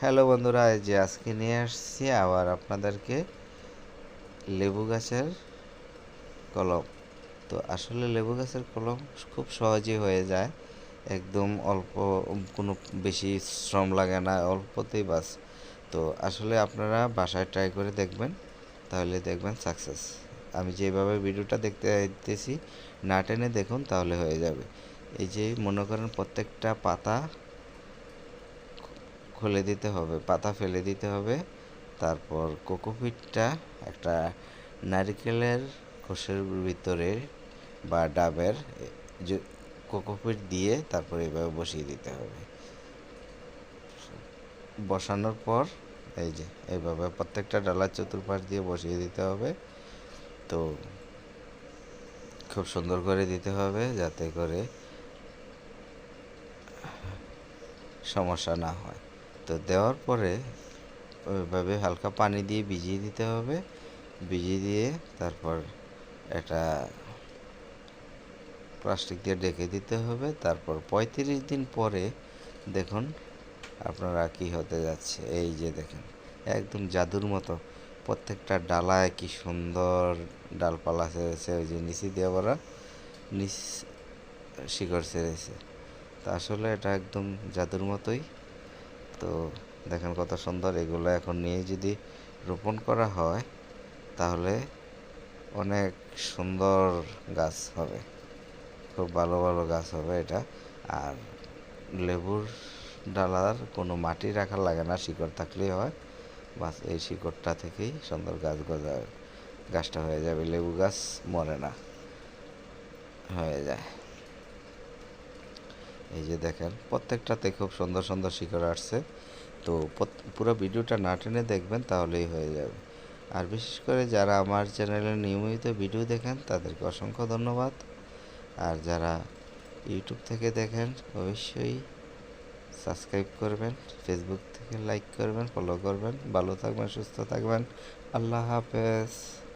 Hello বন্ধুরা, এই যে আজকে নিয়ে আসছি আবার আপনাদেরকে লেবু গাছের কলম। তো আসলে লেবু গাছের কলম খুব সহজেই হয়ে যায়, একদম অল্প, কোনো বেশি শ্রম লাগে না, অল্পতেই বাস। তো আসলে আপনারা বাসায় ট্রাই করে দেখবেন, তাহলে দেখবেন সাকসেস আমি যেভাবে ভিডিওটা দেখতে দিতেছি, না টেনে দেখুন তাহলে হয়ে যাবে। এই যে মনে করেন প্রত্যেকটা পাতা খুলে দিতে হবে, পাতা ফেলে দিতে হবে। তারপর কোকোপিটটা একটা নারকেলের কোষের ভিতরে বা ডাবের কোকোপিট দিয়ে তারপর এভাবে বসিয়ে দিতে হবে। বসানোর পর এই যে এইভাবে প্রত্যেকটা ডালার চতুর্পাশ দিয়ে বসিয়ে দিতে হবে। তো খুব সুন্দর করে দিতে হবে যাতে করে সমস্যা না হয়। তো দেওয়ার পরে ওইভাবে হালকা পানি দিয়ে ভিজিয়ে দিতে হবে। ভিজিয়ে দিয়ে তারপর এটা প্লাস্টিক দিয়ে ডেকে দিতে হবে। তারপর পঁয়ত্রিশ দিন পরে দেখুন আপনারা কি হতে যাচ্ছে। এই যে দেখেন, একদম জাদুর মতো। প্রত্যেকটা ডালায় কি সুন্দর ডালপালা ছেড়েছে ওই যে নিচে দিয়ে বলা নিচ শিকড় ছেড়েছে তা আসলে এটা একদম জাদুর মতোই। তো দেখেন কত সুন্দর, এগুলো এখন নিয়ে যদি রোপণ করা হয়, তাহলে অনেক সুন্দর গাছ হবে। খুব ভালো ভালো গাছ হবে এটা। আর লেবুর ডালার কোনো মাটি রাখা লাগে না, শিকড় থাকলেই হয়। বাস এই শিকড়টা থেকেই সুন্দর গাছ গজা, গাছটা হয়ে যাবে। লেবু গাছ মরে না, হয়ে যায়। এই যে দেখেন প্রত্যেকটাতে খুব সুন্দর সুন্দর শিকড় আসছে। তো পুরো ভিডিওটা না টেনে দেখবেন তাহলেই হয়ে যাবে। আর বিশেষ করে যারা আমার চ্যানেলে নিয়মিত ভিডিও দেখেন, তাদেরকে অসংখ্য ধন্যবাদ। আর যারা ইউটিউব থেকে দেখেন, অবশ্যই সাবস্ক্রাইব করবেন, ফেসবুক থেকে লাইক করবেন, ফলো করবেন। ভালো থাকবেন, সুস্থ থাকবেন। আল্লাহ হাফেজ।